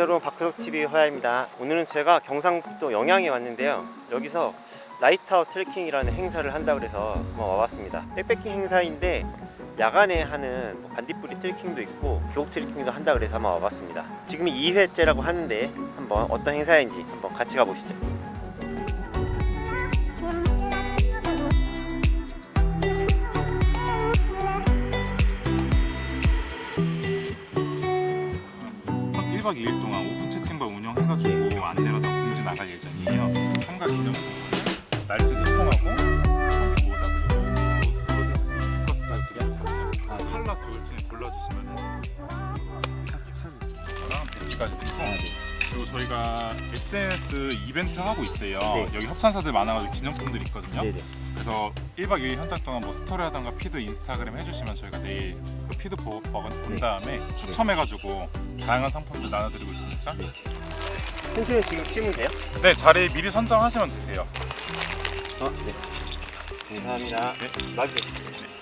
여러분 박크덕TV 허야입니다. 오늘은 제가 경상북도 영양에 왔는데요. 여기서 라이트아웃 트레킹이라는 행사를 한다 그래서 한번 와봤습니다. 백패킹 행사인데 야간에 하는 뭐 반딧불이 트레킹도 있고 계곡 트레킹도 한다 그래서 한번 와봤습니다. 지금이 2회째라고 하는데 한번 어떤 행사인지 한번 같이 가보시죠 1박 2일 동안 오픈 채팅방 운영해가지고 안내로 다 공지 나갈 예정이에요. 그래서 참가 기념 날씨 소통하고 선수 모자 그리고 아, 컬러 둘 중에 골라주시면 저랑 배지까지 드리고 그리고 저희가 SNS 이벤트 하고 있어요. 네. 여기 협찬사들 많아가지고 기념품들이 있거든요. 네네 그래서 1박 2일 현장 동안 뭐 스토리 하던가 피드 인스타그램 해주시면 저희가 내일 그 피드 보, 본 네. 다음에 추첨해가지고 다양한 상품들 나눠드리고 있으니까 네. 텐트는 지금 치면 돼요? 네 자리 미리 선정하시면 되세요 어, 네 감사합니다 네. 맞으세요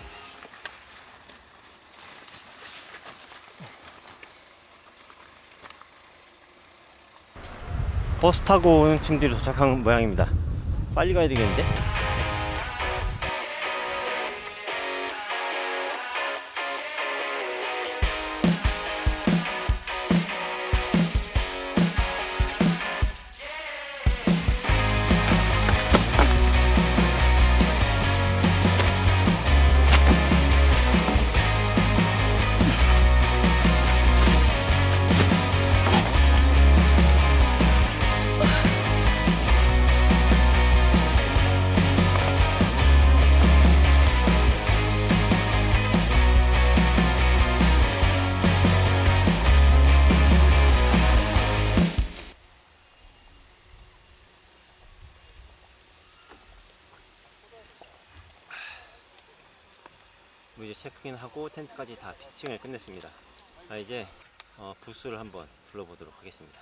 버스 타고 오는 팀들이 도착한 모양입니다. 빨리 가야 되겠는데? 체크인하고 텐트까지 다 피칭을 끝냈습니다. 자 이제 어, 부스를 한번 불러보도록 하겠습니다.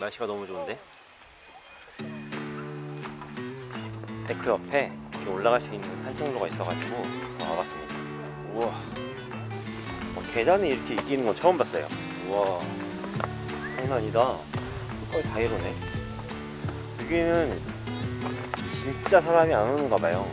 날씨가 너무 좋은데? 데크 옆에 이렇게 올라갈 수 있는 산책로가 있어가지고 와봤습니다. 우와. 어, 계단이 이렇게 이기는 건 처음 봤어요. 우와. 장난 아니다. 거의 다 이러네. 여기는 진짜 사람이 안 오는가 봐요.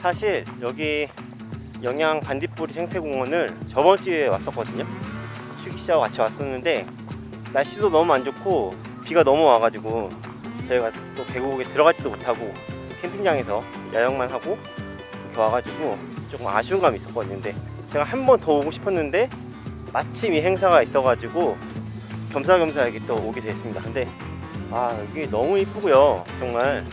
사실 여기 영양 반딧불이 생태공원을 저번 주에 왔었거든요. 수기 씨하고 같이 왔었는데 날씨도 너무 안 좋고 비가 너무 와가지고 저희가 또 계곡에 들어가지도 못하고 캠핑장에서 야영만 하고 이렇게 와가지고 조금 아쉬운 감이 있었거든요. 제가 한 번 더 오고 싶었는데 마침 이 행사가 있어가지고 겸사겸사 여기 또 오게 됐습니다. 근데 아 여기 너무 이쁘고요. 정말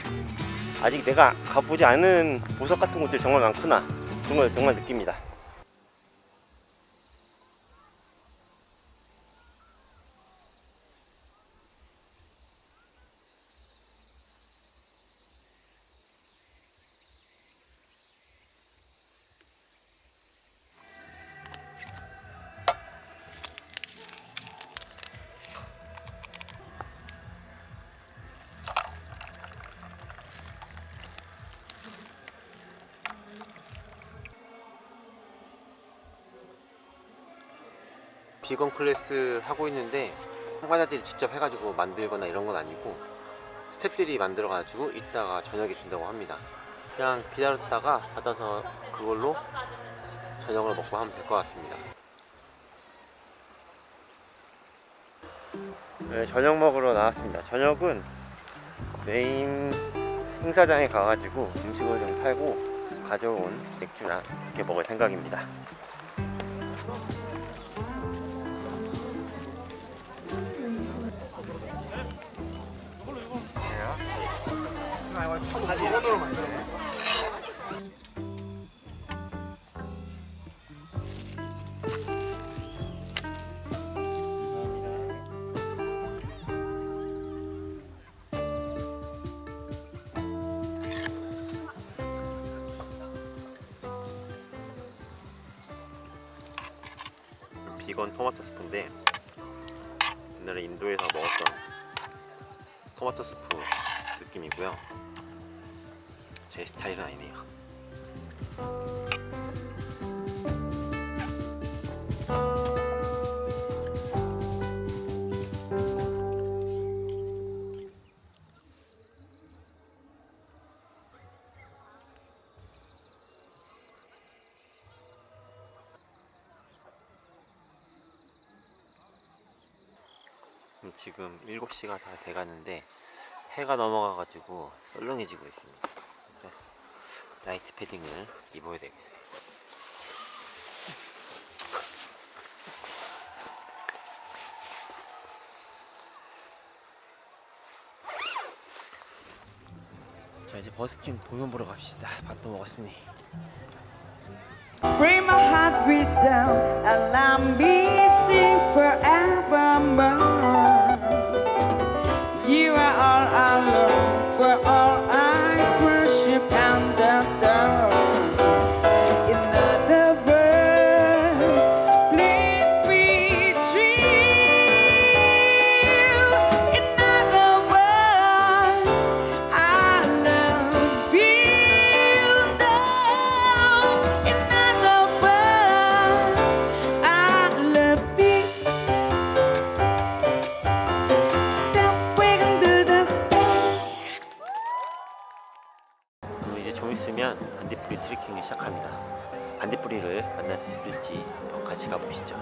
아직 내가 가보지 않은 보석 같은 곳들 정말 많구나. 걸 정말 느낍니다 비건 클래스 하고 있는데 참가자들이 직접 해가지고 만들거나 이런 건 아니고 스탭들이 만들어가지고 이따가 저녁에 준다고 합니다. 그냥 기다렸다가 받아서 그걸로 저녁을 먹고 하면 될 것 같습니다. 네, 저녁 먹으러 나왔습니다. 저녁은 메인 행사장에 가가지고 음식을 좀 사고 가져온 맥주랑 이렇게 먹을 생각입니다. 비건 토마토 스프인데 옛날에 인도에서 먹었던 토마토 스프 느낌이고요. 제 스타일은 아니네요. 지금 7시가 다 돼가는데 해가 넘어가가지고 썰렁해지고 있습니다. 그래서 나이트 패딩을 입어야 되겠어요. 자 이제 버스킹 공연 보러 갑시다. 밥도 먹었으니. Free my heart with sound, allow me sing forevermore. are alone. 시작합니다. 반딧불이를 만날 수 있을지 한번 같이 가보시죠.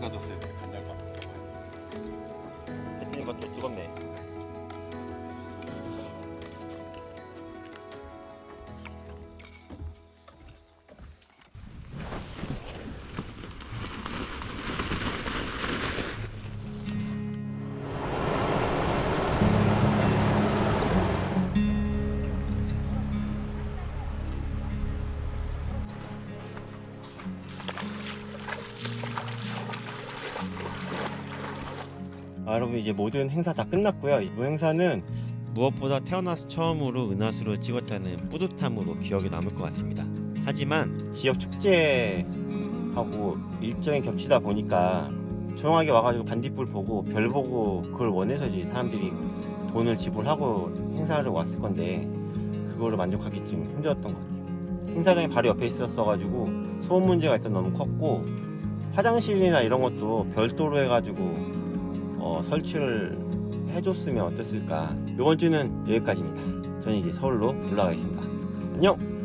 간장을 돼. 간장과. 배트니까 또 뜨겁네. 여러분 이제 모든 행사 다 끝났고요. 이 행사는 무엇보다 태어나서 처음으로 은하수를 찍었다는 뿌듯함으로 기억에 남을 것 같습니다. 하지만 지역 축제하고 일정이 겹치다 보니까 조용하게 와가지고 반딧불 보고 별 보고 그걸 원해서지 사람들이 돈을 지불하고 행사를 왔을 건데 그거를 만족하기 좀 힘들었던 것 같아요. 행사장이 바로 옆에 있었어가지고 소음 문제가 일단 너무 컸고 화장실이나 이런 것도 별도로 해가지고 어, 설치를 해줬으면 어땠을까. 이번 주는 여기까지입니다. 저는 이제 서울로 올라가겠습니다. 안녕.